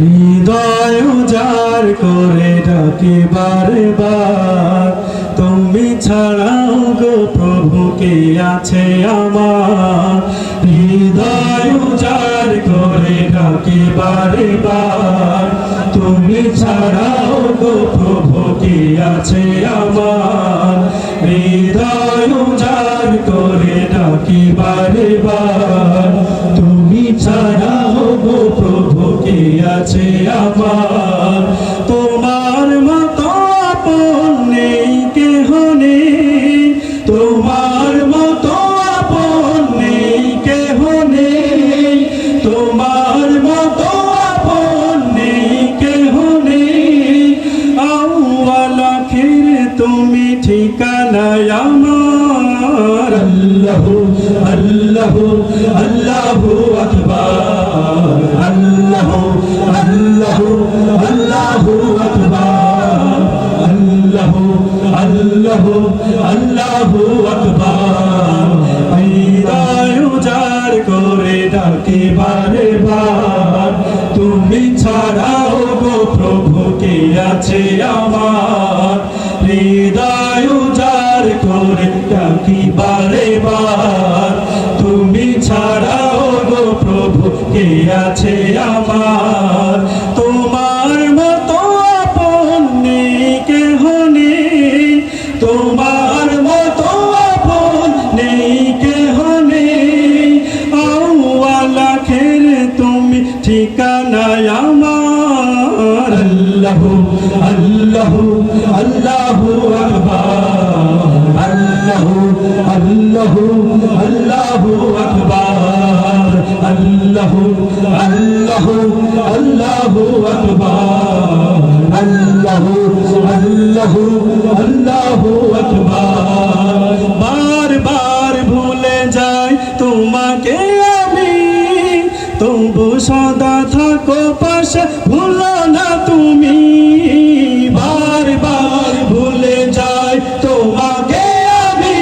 হৃদয় উজাড় করে ডাকি বারে বার তুমি ছাড়াও গো প্রভু, কে আছে আমার? হৃদয় উজাড় করে ডাকি বারে বার তুমি ছাড়াও গো প্রভু, কে আছে আমার? আছে আমার তোমার মতো আপন নেই কেহ নেই। তোমার মতো আপন নেই কেহ নেই। তোমার মতো আপন নেই কেহ নেই। আউয়ালা তুমি ঠিকানায় আমার। আল্লাহ আল্লাহ আল্লাহ আকবার। ডাকে, বারে বার। তুমি ছাড়াও গো প্রভু, কে আছে আমার? হৃদয় উজাড় করে ডাকি, বারে বার। তুমি ছাড়াও গো প্রভু, কে আছে আমার? আল্লাহ আল্লাহ আল্লাহ আকবার আল্লাহ আল্লাহ আল্লাহ আকবার আল্লাহ আল্লাহ আল্লাহ আকবার আল্লাহ আল্লাহ আল্লাহ আকবার থাকো ভুলো না তুমি। বার বার ভুলে যাই তোমাকে আমি।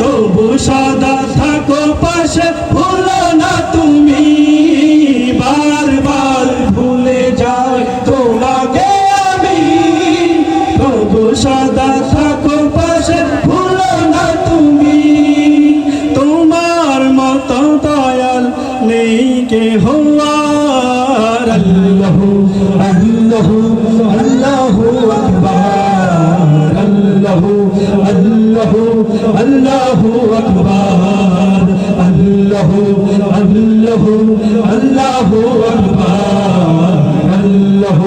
তবু সদা থাকো পাশে, ভুলো না তুমি। বার বার ভুলে যাই তোমাকে আমি। তবু সদা নেই কে হওয়ার আল্লাহ আল্লাহ আল্লাহ আকবার আল্লাহ আল্লাহ আল্লাহ আকবার আল্লাহ আল্লাহ আল্লাহ আকবার আল্লাহ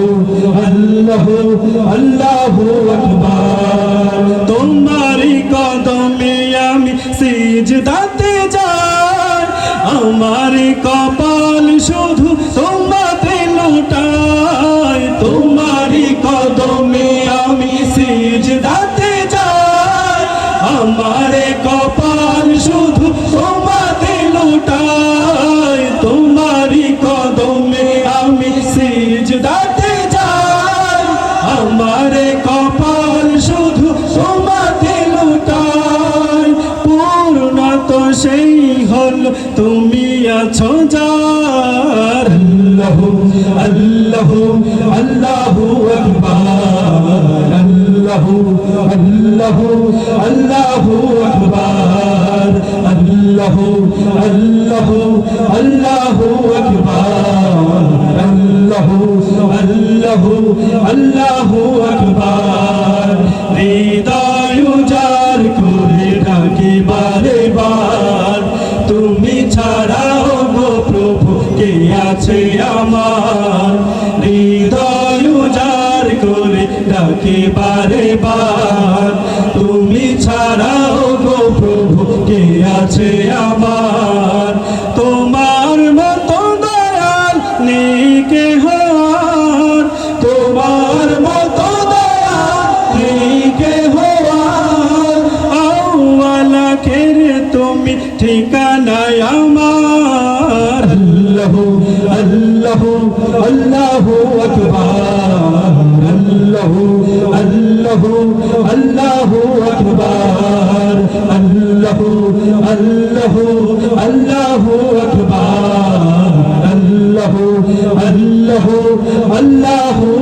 আল্লাহ আল্লাহ আকবার তোমারই কদমে আমি সিজদাতে যাই আমার কপাল শুধু তোমাতে লুটাই, তোমারই কদমে আমি সিজদাতে যাই। আমার কপাল শুধু তোমাতে লুটাই, তোমারই কদমে আমি সিজদাতে যাই। আমার কপাল শুধু তুমি আছো যার আল্লাহ আল্লাহ আল্লাহ আকবার, আল্লাহ আল্লাহ আল্লাহ আকবার, আল্লাহ আল্লাহ আল্লাহ আকবার, আল্লাহ আল্লাহ আল্লাহ আছে আমার। হৃদয় উজাড় করে ডাকি বারে বার। তুমি ছাড়াও গো প্রভু, কে আছে আমার? তোমার মতো দয়াল নেই কে হার তোমার মতো দয়াল নেই কে হার আউয়ালা খের তুমি ঠিকানায় আমার। আল্লাহ আল্লাহ আল্লাহ আকবার আল্লাহ আল্লাহ আল্লাহ আকবার আল্লাহ আল্লাহ আল্লাহ আকবার আল্লাহু আল্লাহু আল্লাহু আকবার